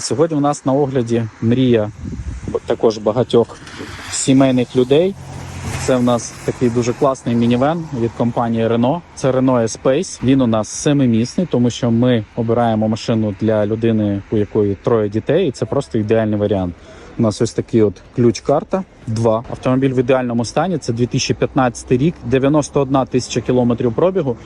Сьогодні у нас на огляді мрія також багатьох сімейних людей. Це в нас такий дуже класний мінівен від компанії Renault. Це Renault Space. Він у нас семимісний, тому що ми обираємо машину для людини, у якої троє дітей, і це просто ідеальний варіант. У нас ось такий от ключ-карта. Два автомобіль в ідеальному стані. Це 2015 рік, 91 тисяча кілометрів пробігу.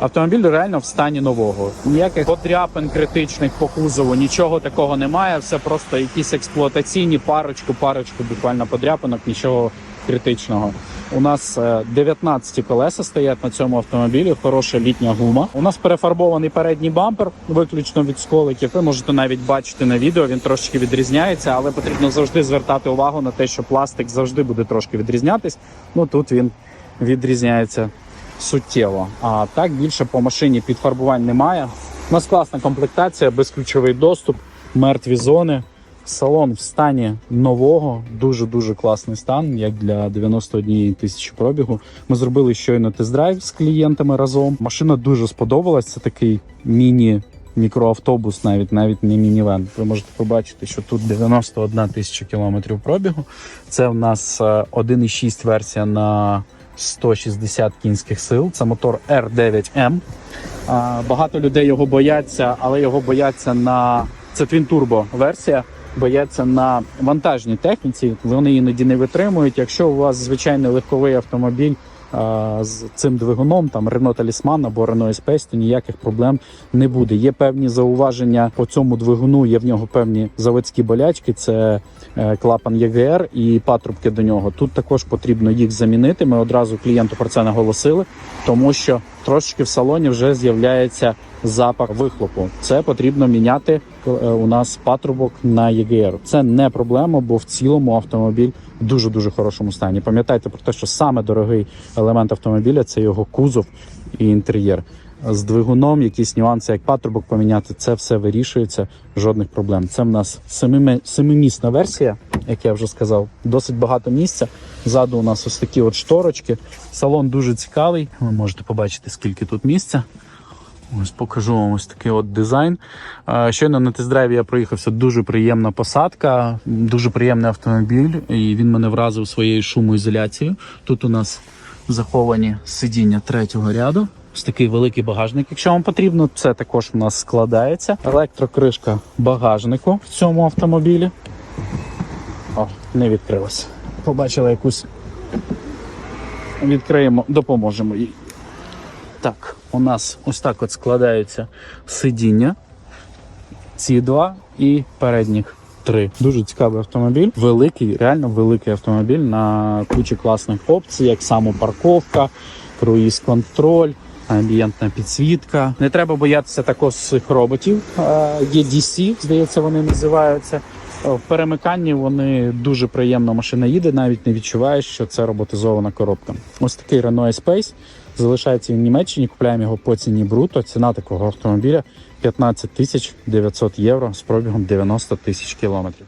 Автомобіль реально в стані нового. Ніяких подряпин критичних по кузову, нічого такого немає. Все просто якісь експлуатаційні парочку, парочку буквально подряпинок, нічого критичного. У нас е, 19 колеса стоять на цьому автомобілі. Хороша літня гума. У нас перефарбований передній бампер, виключно від сколиків. Ви можете навіть бачити на відео. Він трошки відрізняється, але потрібно завжди звертати увагу на те, що пластик завжди буде трошки відрізнятись. Ну тут він відрізняється суттєво. А так більше по машині підфарбувань немає. У нас класна комплектація, безключовий доступ, мертві зони. Салон в стані нового, дуже дуже класний стан, як для 91 тисячі пробігу. Ми зробили щойно тест-драйв з клієнтами разом. Машина дуже сподобалась. Це такий міні. Мікроавтобус, навіть навіть не мінівен. Ви можете побачити, що тут 91 тисяча кілометрів пробігу. Це в нас е, 1,6 версія на 160 кінських сил. Це мотор R9M. Багато людей його бояться, але його бояться на це Turbo версія. Бояться на вантажній техніці. Вони іноді не витримують. Якщо у вас звичайний легковий автомобіль а, з цим двигуном, там Renault Talisman або Renault Espace, то ніяких проблем не буде. Є певні зауваження по цьому двигуну. Є в нього певні заводські болячки. Це е, клапан ЄГР і патрубки до нього. Тут також потрібно їх замінити. Ми одразу клієнту про це наголосили, тому що трошки в салоні вже з'являється запах вихлопу. Це потрібно міняти е, у нас патрубок на ЄГР. Це не проблема, бо в цілому автомобіль в дуже дуже хорошому стані. Пам'ятайте про те, що саме дорогий елемент автомобіля це його кузов і інтер'єр. З двигуном якісь нюанси, як патрубок поміняти, це все вирішується, жодних проблем. Це в нас семимісна версія, як я вже сказав, досить багато місця. Ззаду у нас ось такі от шторочки. Салон дуже цікавий. Ви можете побачити, скільки тут місця. Ось покажу вам ось такий от дизайн. Щойно на тест-драйві я проїхався. Дуже приємна посадка, дуже приємний автомобіль, і він мене вразив своєю шумоізоляцією. Тут у нас заховані сидіння третього ряду. Ось такий великий багажник. Якщо вам потрібно, це також у нас складається. Електрокришка багажнику в цьому автомобілі. О, не відкрилося. Побачили якусь. Відкриємо, допоможемо їй. Так, у нас ось так от складаються сидіння. Ці два і передніх три. Дуже цікавий автомобіль. Великий, реально великий автомобіль на кучі класних опцій, як самопарковка, круїз контроль. Амбієнтна підсвітка. Не треба боятися також цих роботів. Е, Є DC, здається, вони називаються. Е, В перемиканні вони дуже приємно машина їде, навіть не відчуваєш, що це роботизована коробка. Ось такий Renault Space. Залишається в Німеччині, купуємо його по ціні бруто. Ціна такого автомобіля 15 тисяч 900 євро з пробігом 90 тисяч кілометрів.